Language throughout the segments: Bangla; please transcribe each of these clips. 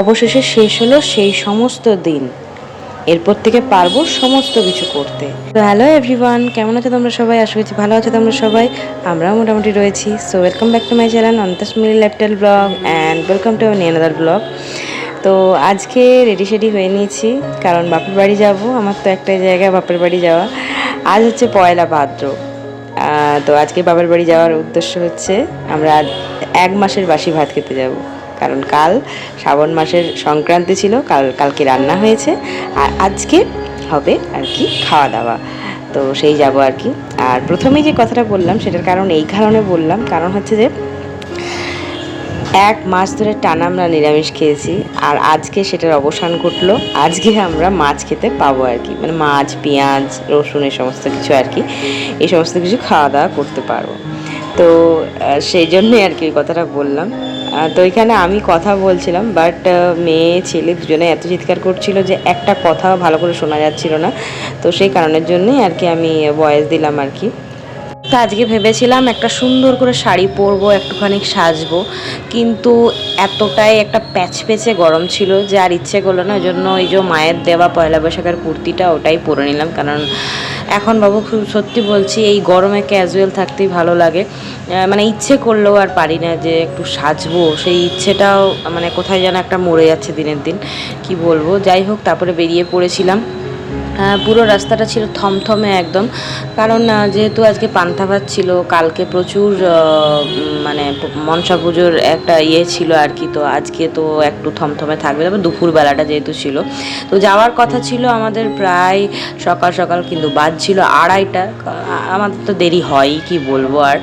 অবশেষে শেষ হলো সেই সমস্ত দিন। এরপর থেকে পারব সমস্ত কিছু করতে। তো হ্যালো এভরিওয়ান কেমন আছো তোমরা সবাই? আশা করছি ভালো আছো তোমরা সবাই। আমরাও মোটামুটি রয়েছি। So welcome back to my channel অন্তস milli lifestyle blog and welcome to নিয়ানাদার blog তো আজকে রেডি সেডি হয়ে নিয়েছি, কারণ বাপের বাড়ি যাব। আমার তো একটাই জায়গা, বাপের বাড়ি যাওয়া। আজ হচ্ছে পয়লা ভাদ্র। তো আজকে বাবার বাড়ি যাওয়ার উদ্দেশ্য হচ্ছে আমরা এক মাসের বাসি ভাত খেতে যাব। কারণ কাল শ্রাবণ মাসের সংক্রান্তি ছিল, কাল, কালকে রান্না হয়েছে। আর আজকে হবে আর কি খাওয়া দাওয়া তো সেই যাব আর কি। আর প্রথমেই যে কথাটা বললাম, সেটার কারণ এই কারণে বললাম। কারণ হচ্ছে যে, এক মাস ধরে টানা আমরা নিরামিষ খেয়েছি, আর আজকে সেটার অবসান ঘটলো। আজকে আমরা মাছ খেতে পাবো আর কি। মানে মাছ, পেঁয়াজ, রসুন এই সমস্ত কিছু আর কি, এই সমস্ত কিছু খাওয়া দাওয়া করতে পারব। তো সেই জন্যই আর কি কথাটা বললাম। তো এখানে আমি কথা বলছিলাম বাট মেয়ে, ছেলে দুজনে এত চিৎকার করছিল যে একটা কথা ভালো করে শোনা যাচ্ছিল না। তো সেই কারণের জন্যই আর কি আমি ভয়েস দিলাম আর কি। তো আজকে ভেবেছিলাম একটা সুন্দর করে শাড়ি পরবো, একটুখানি সাজবো, কিন্তু এতটাই একটা প্যাচ প্যাচে গরম ছিল যে আর ইচ্ছে করল না ওই জন্য ওই যে মায়ের দেওয়া পয়লা বৈশাখের কুর্তিটা ওটাই পরে নিলাম। কারণ এখন বাবু খুব সত্যি বলছি, এই গরমে ক্যাজুয়াল থাকতেই ভালো লাগে। মানে ইচ্ছে করলেও আর পারি না যে একটু সাজবো। সেই ইচ্ছেটাও মানে কোথায় যেন একটা মরে যাচ্ছে দিনের দিন, কি বলব? যাই হোক, তারপরে বেরিয়ে পড়েছিলাম। পুরো রাস্তাটা ছিল থমথমে একদম। কারণ যেহেতু আজকে পান্তা ভাত ছিল, কালকে প্রচুর মানে মনসা পুজোর একটা ইয়ে ছিল আর কি, তো আজকে তো একটু থমথমে থাকবে। তারপর দুপুরবেলাটা যেহেতু ছিল। তো যাওয়ার কথা ছিল আমাদের প্রায় সকাল সকাল, কিন্তু বাজছিল আড়াইটা। আমাদের তো দেরি হয়ই কি বলব আর।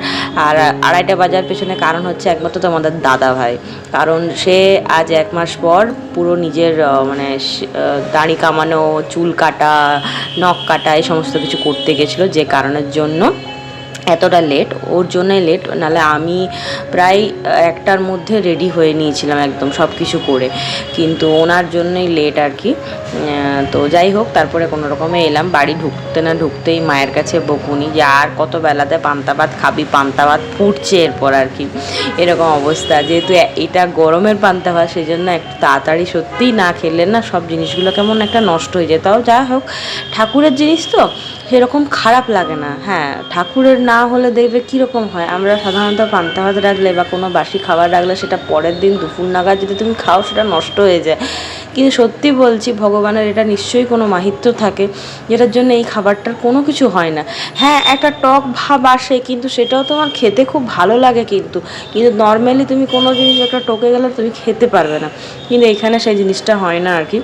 আর আড়াইটা বাজার পেছনে কারণ হচ্ছে একমাত্র তো আমাদের দাদা ভাই। কারণ সে আজ এক মাস পর পুরো নিজের মানে দাড়ি কামানো, চুল কাটা নখ কাটা এই সমস্ত কিছু করতে গেছিল যে কারণের জন্য। এতটা লেট ওর জন্যই লেট নাহলে আমি প্রায় একটার মধ্যে রেডি হয়ে নিয়েছিলাম একদম সব কিছু করে। কিন্তু ওনার জন্যই লেট আর কি। তো যাই হোক, তারপরে কোনো রকমে এলাম। বাড়ি ঢুকতে না ঢুকতেই মায়ের কাছে বকুনি যে আর কত বেলাতে পান্তা ভাত খাবি, পান্তা ভাত ফুটছে এরপর আর কি। এরকম অবস্থা। যেহেতু এটা গরমের পান্তা ভাত সেই জন্য একটু তাড়াতাড়ি সত্যিই না খেলে না সব জিনিসগুলো কেমন একটা নষ্ট হয়ে যায়। তাও যা হোক, ঠাকুরের জিনিস তো সেরকম খারাপ লাগে না। হ্যাঁ ঠাকুরের না হলে দেখবে কীরকম হয়? আমরা সাধারণত পান্তা ভাত রাখলে বা কোনো বাসি খাবার রাখলে সেটা পরের দিন দুপুর নাগাদ যদি তুমি খাও, সেটা নষ্ট হয়ে যায়। কিন্তু সত্যি বলছি, ভগবানের এটা নিশ্চয়ই কোনো মাহিত্য থাকে, যেটার জন্য এই খাবারটার কোনো কিছু হয় না। হ্যাঁ একটা টক ভাব আসে, কিন্তু সেটাও তোমার খেতে খুব ভালো লাগে কিন্তু। কিন্তু নর্মালি তুমি কোনো জিনিস একটা টকে গেলে তুমি খেতে পারবে না। কিন্তু এখানে সেই জিনিসটা হয় না আর কি।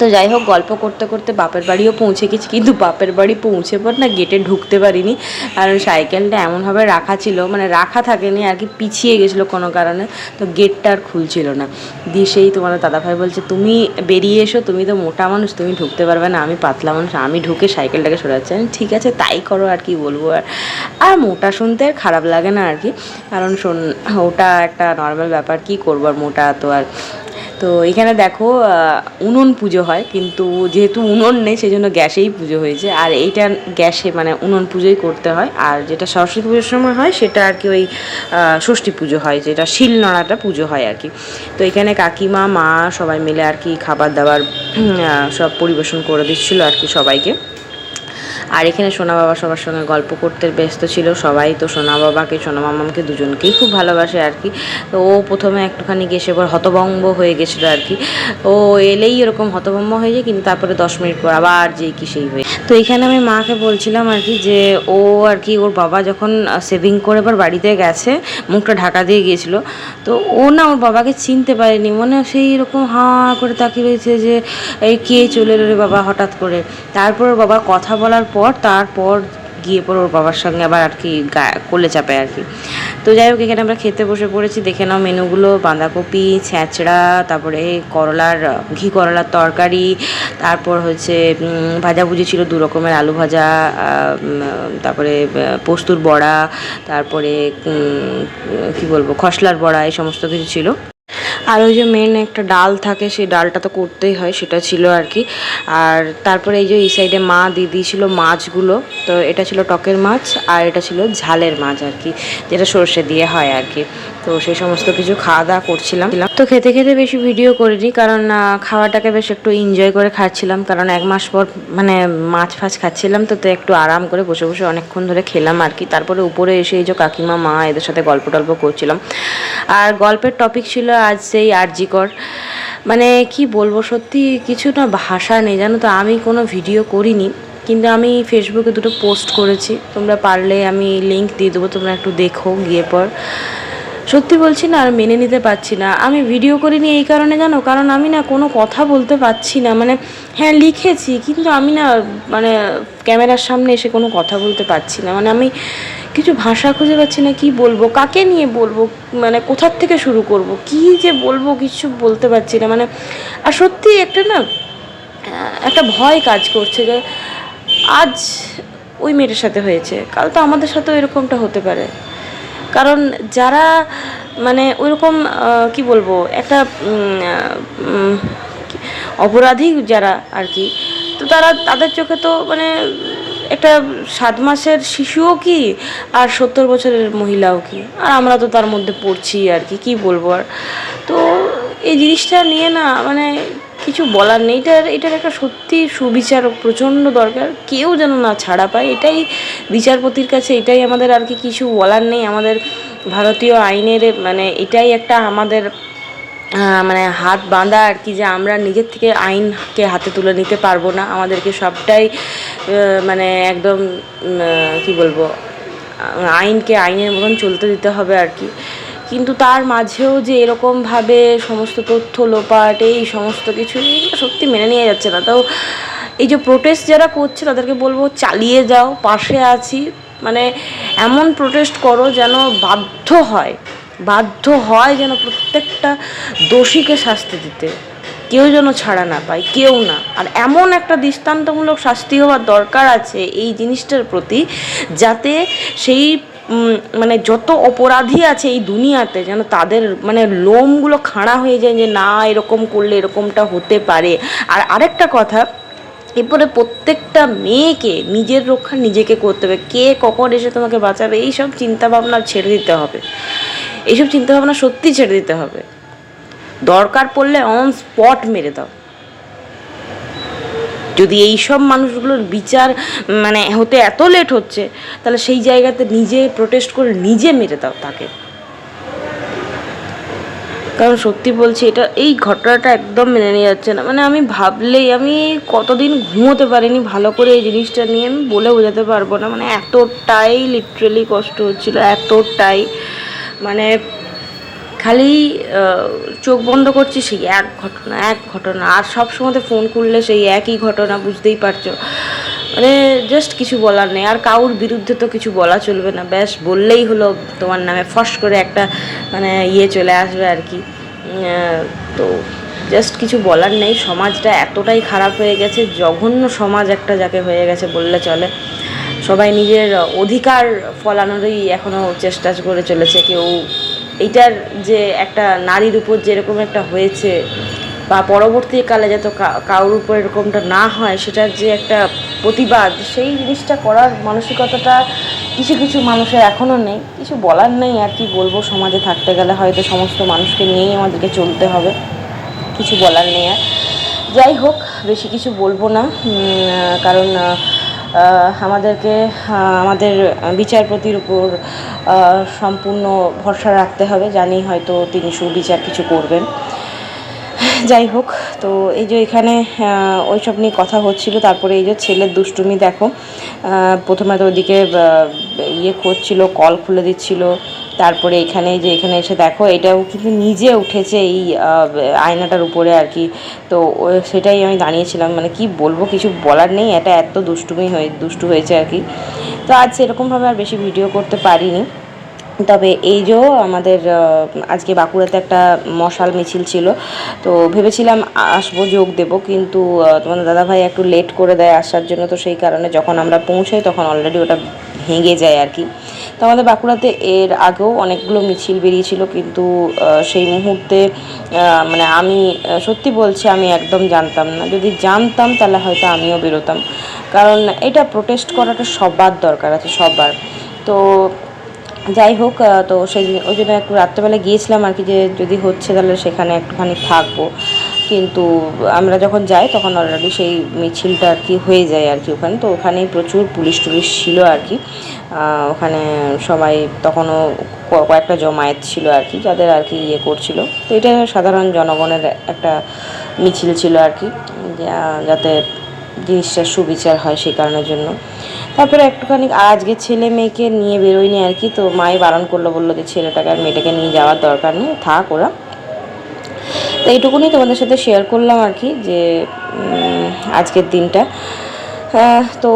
তো যাই হোক গল্প করতে করতে বাপের বাড়িও পৌঁছে গেছি। কিন্তু বাপের বাড়ি পৌঁছে পর না গেটে ঢুকতে পারিনি। কারণ সাইকেলটা এমনভাবে রাখা ছিল মানে রাখা থাকেনি আর কি পিছিয়ে গেছিল কোনো কারণে। তো গেটটা আর খুলছিল না। দিয়ে সেই তোমার দাদাভাই বলছে তুমি বেরিয়ে এসো তুমি তো মোটা মানুষ তুমি ঢুকতে পারবে না আমি পাতলা মানুষ আমি ঢুকে সাইকেলটাকে সরাচ্ছি। আমি, ঠিক আছে তাই করো আর কি বলব আর। আর মোটা শুনতে আর খারাপ লাগে না আর কি। কারণ শোন ওটা একটা নর্মাল ব্যাপার কি করব আর মোটা তো আর তো এখানে দেখো উনুন পুজো হয়, কিন্তু যেহেতু উনুন নেই সেই জন্য গ্যাসেই পুজো হয়েছে। আর এইটা গ্যাসে মানে উনুন পুজোই করতে হয়। আর যেটা সরস্বতী পুজোর সময় হয়, সেটা আর কি ওই ষষ্ঠী পুজো হয়, যেটা শিলনোড়াটা পুজো হয় আর কি। তো এখানে কাকিমা, মা সবাই মিলে আর কি খাবার দাবার সব পরিবেশন করে দিচ্ছিল আর কি সবাইকে। আর এখানে সোনা বাবা সবার সঙ্গে গল্প করতে ব্যস্ত ছিল, সবাই। তো সোনা বাবাকে, সোনা মামাকে দুজনকেই খুব ভালোবাসে আর কি। তো ও প্রথমে একটুখানি গেছে এবার হতভম্ব হয়ে গেছিল আর কি। ও এলেই এরকম হতভম্ব হয়ে যায়, কিন্তু তারপরে দশ মিনিট পর আবার যেই কি সেই হয়ে তো এখানে আমি মাকে বলছিলাম আর কি যে, ও আর কি ওর বাবা যখন সেভিং করে এবার বাড়িতে গেছে, মুখটা ঢাকা দিয়ে গিয়েছিল, তো ও না ওর বাবাকে চিনতে পারেনি। মনে সেই রকম হাঁ করে তাকিয়ে রয়েছে যে, এই কে চলে রে বাবা হঠাৎ করে? তারপর বাবা কথা বলার পর তারপর গিয়ে পর ওর বাবার সঙ্গে আবার আর কি কোলে চাপে আর কি। তো যাই হোক, এখানে আমরা খেতে বসে পড়েছি। দেখে নাও মেনুগুলো, বাঁধাকপি ছ্যাঁচড়া তারপরে করলার, ঘি করলার তরকারি, তারপর হচ্ছে ভাজাভুজি ছিল দু রকমের, আলু ভাজা তারপরে পোস্তুর বড়া, তারপরে কি বলব, খসলার বড়া, এই সমস্ত কিছু ছিল। আর ওই যে মেন একটা ডাল থাকে, সেই ডালটা তো করতেই হয়, সেটা ছিল আর কি। আর তারপরে এই যে এই সাইডে মা, দিদি ছিল মাছগুলো, তো এটা ছিল টকের মাছ আর এটা ছিল ঝালের মাছ আর কি, যেটা সর্ষে দিয়ে হয় আর কি। তো সেই সমস্ত কিছু খাওয়া দাওয়া করছিলাম। তো খেতে খেতে বেশি ভিডিও করিনি, কারণ খাওয়াটাকে বেশ একটু এনজয় করে খাচ্ছিলাম, কারণ এক মাস পর মানে মাছ ফাছ খাচ্ছিলাম, তো তো একটু আরাম করে বসে বসে অনেকক্ষণ ধরে খেলাম আর কি। তারপরে উপরে এসে এই যে কাকিমা, মা এদের সাথে গল্প টল্প করছিলাম। আর গল্পের টপিক ছিল আজ সেই আরজিকর। মানে কি বলব সত্যি কিছু না ভাষা নেই, জানো তো? আমি কোনো ভিডিও করিনি, কিন্তু আমি ফেসবুকে দুটো পোস্ট করেছি। তোমরা পারলে আমি লিঙ্ক দিয়ে দেবো, তোমরা একটু দেখো গিয়ে পর। সত্যি বলছি না, আর মেনে নিতে পারছি না। আমি ভিডিও করিনি এই কারণে জানো? কারণ আমি না কোনো কথা বলতে পারছি না। মানে হ্যাঁ লিখেছি, কিন্তু আমি না মানে ক্যামেরার সামনে এসে কোনো কথা বলতে পারছি না। মানে আমি কিছু ভাষা খুঁজে পাচ্ছি না, কি বলব, কাকে নিয়ে বলব মানে কোথার থেকে শুরু করব, কি যে বলব, কিছু বলতে পারছি না। মানে আর সত্যি একটা না একটা ভয় কাজ করছে যে, আজ ওই মেয়েটার সাথে হয়েছে, কাল তো আমাদের সাথেও এরকমটা হতে পারে। কারণ যারা মানে ওইরকম কি বলব, একটা অপরাধী যারা আর কি, তো তারা, তাদের চোখে তো মানে একটা সাত মাসের শিশুও কি আর সত্তর বছরের মহিলাও কি? আর আমরা তো তার মধ্যে পড়ছি আর কি কি বলব আর? তো এই জিনিসটা নিয়ে না মানে কিছু বলার নেই। এটার এটার একটা সত্যি সুবিচার প্রচণ্ড দরকার। কেউ যেন না ছাড়া পায়। এটাই বিচারপতির কাছে এটাই আমাদের আর কি কিছু বলার নেই। আমাদের ভারতীয় আইনের মানে এটাই একটা আমাদের মানে হাত বাঁধা আর কি যে আমরা নিজের থেকে আইনকে হাতে তুলে নিতে পারব না। আমাদেরকে সবটাই মানে একদম কি বলব আইনকে আইনের মতন চলতে দিতে হবে আর কি। কিন্তু তার মাঝেও যে এরকমভাবে সমস্ত তথ্য লোপাট, এই সমস্ত কিছু সত্যি মেনে নিয়ে যাচ্ছে না। তাও এই যে প্রোটেস্ট যারা করছে, তাদেরকে বলব চালিয়ে যাও, পাশে আছি। মানে এমন প্রোটেস্ট করো যেন বাধ্য হয় বাধ্য হয় যেন প্রত্যেকটা দোষীকে শাস্তি দিতে। কেউ যেন ছাড়া না পায়, কেউ না। আর এমন একটা দৃষ্টান্তমূলক শাস্তি হওয়ার দরকার আছে এই জিনিসটার প্রতি, যাতে সেই মানে যত অপরাধী আছে এই দুনিয়াতে, যেন তাদের মানে লোমগুলো খাড়া হয়ে যায় যে, না, এরকম করলে এরকমটা হতে পারে। আর আরেকটা কথা, এরপরে প্রত্যেকটা মেয়েকে নিজের রক্ষা নিজেকে করতে হবে। কে কখন এসে তোমাকে বাঁচাবে, এইসব চিন্তাভাবনা ছেড়ে দিতে হবে। এইসব চিন্তাভাবনা সত্যি ছেড়ে দিতে হবে। দরকার পড়লে অন স্পট মেরে দাও। যদি এই সব মানুষগুলোর বিচার মানে হতে এত লেট হচ্ছে, তাহলে সেই জায়গাতে নিজে প্রোটেস্ট করে নিজে মেরে দাও তাকে। কারণ সত্যি বলছি, এটা, এই ঘটনাটা একদম মেনে নিয়ে যাচ্ছে না। মানে আমি ভাবলেই, আমি কতদিন ঘুমোতে পারিনি, ভালো করে এই জিনিসটা নিয়ে আমি বলে বোঝাতে পারব না। মানে এতটাই লিটারেলি কষ্ট হচ্ছিল, এতটাই। মানে খালি চোখ বন্ধ করছি, সেই এক ঘটনা এক ঘটনা। আর সব সময় ফোন করলে সেই একই ঘটনা, বুঝতেই পারছ। মানে জাস্ট কিছু বলার নেই। আর কারুর বিরুদ্ধে তো কিছু বলা চলবে না। ব্যাস, বললেই হলো তোমার নামে ফস করে একটা মানে ইয়ে চলে আসবে আর কি। তো জাস্ট কিছু বলার নেই। সমাজটা এতটাই খারাপ হয়ে গেছে। জঘন্য সমাজ একটা যাকে হয়ে গেছে বললে চলে। সবাই নিজের অধিকার ফলানোরই এখনও চেষ্টা করে চলেছে। কেউ এইটার যে একটা নারীর উপর যেরকম একটা হয়েছে, বা পরবর্তীকালে যাতে কারোর উপর এরকমটা না হয়, সেটার যে একটা প্রতিবাদ, সেই জিনিসটা করার মানসিকতাটা কিছু কিছু মানুষের এখনও নেই। কিছু বলার নেই, আর কি বলব, সমাজে থাকতে গেলে হয়তো সমস্ত মানুষকে নিয়েই আমাদেরকে চলতে হবে। কিছু বলার নেই আর। যাই হোক, বেশি কিছু বলব না কারণ আমাদেরকে আমাদের বিচারপতির উপর সম্পূর্ণ ভরসা রাখতে হবে, জানি হয়তো তিনি সুবিচার কিছু করবেন। যাই হোক, তো এই যে এখানে ওই সব নিয়ে কথা হচ্ছিল, তারপরে এই যে ছেলের দুষ্টুমি দেখো। প্রথমে তো ওদিকে ইয়ে করছিল, কল খুলে দিচ্ছিল তারপরে এখানে যে এখানে এসে দেখো, এটাও কিন্তু নিজে উঠেছে এই আয়নাটার উপরে আর কি। তো সেটাই আমি দাঁড়িয়েছিলাম মানে কি বলব, কিছু বলার নেই, এটা এত দুষ্টুমি হয়ে, দুষ্টু হয়েছে আর কি। তো আজ সেরকমভাবে আর বেশি ভিডিও করতে পারিনি। তবে এই যে আমাদের আজকে বাঁকুড়াতে একটা মশাল মিছিল ছিল, তো ভেবেছিলাম আসব, যোগ দেব, কিন্তু তোমাদের দাদাভাই একটু লেট করে দেয় আসার জন্য, তো সেই কারণে যখন আমরা পৌঁছাই, তখন অলরেডি ওটা ভেঙে যায় আর কি। তো আমাদের বাঁকুড়াতে এর আগেও অনেকগুলো মিছিল বেরিয়েছিল, কিন্তু সেই মুহূর্তে মানে আমি সত্যি বলছি আমি একদম জানতাম না। যদি জানতাম তাহলে হয়তো আমিও বেরোতাম। কারণ এটা প্রোটেস্ট করাটা সবার দরকার আছে, সবার। তো যাই হোক তো সেই, ওই জন্য একটু রাত্রেবেলা গিয়েছিলাম আর কি যে যদি হচ্ছে তাহলে সেখানে একটুখানি থাকব। কিন্তু আমরা যখন যাই, তখন অলরেডি সেই মিছিলটা আর কি হয়ে যায় আর কি ওখানে। তো ওখানেই প্রচুর পুলিশ টুলিশ ছিল আর কি। ওখানে সবাই তখনও কয়েকটা জমায়েত ছিল আর কি, যাদের আর কি ইয়ে করছিল। তো এটা সাধারণ জনগণের একটা মিছিল ছিল আর কি যাতে জিনিসটার সুবিচার হয় সেই কারণের জন্য। তারপরে একটুখানি আজকে ছেলে মেয়েকে নিয়ে বেরোয়নি আর কি, তো মাই বারণ করল, বলল যে ছেলেটাকে আর মেয়েটাকে নিয়ে যাওয়ার দরকার নেই, থাক ওরা। তো এইটুকুনি তোমাদের সাথে শেয়ার করলাম আর কি যে আজকের দিনটা। তো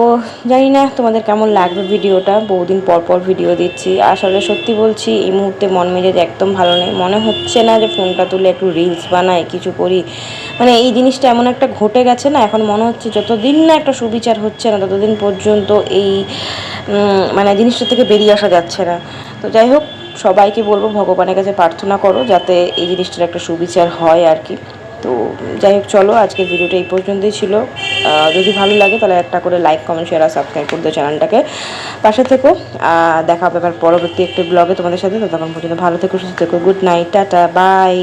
জানি না তোমাদের কেমন লাগবে ভিডিওটা, বহুদিন পর পর ভিডিও দিচ্ছি। আসলে সত্যি বলছি, এই মুহূর্তে মন মেজাজ একদম ভালো নেই। মনে হচ্ছে না যে ফোনটা তুলে একটু রিলস বানাই, কিছু করি। মানে এই জিনিসটা এমন একটা ঘটে গেছে না, এখন মনে হচ্ছে যতদিন না একটা সুবিচার হচ্ছে না, ততদিন পর্যন্ত এই মানে জিনিসটা থেকে বেরিয়ে আসা যাচ্ছে না। তো যাই হোক সবাইকে বলব, ভগবানের কাছে প্রার্থনা করো যাতে এই জিনিসটার একটা সুবিচার হয় আর কি। তো যাই হোক, চলো, আজকের ভিডিওটা এই পর্যন্তই ছিল। যদি ভালো লাগে তাহলে একটা করে লাইক, কমেন্ট শেয়ার আর সাবস্ক্রাইব করতে চ্যানেলটাকে। পাশে থেকো। দেখা হবে আবার পরবর্তী একটি ব্লগে তোমাদের সাথে। ততক্ষণ পর্যন্ত ভালো থেকো, সুস্থ থেকো। Good night tata bye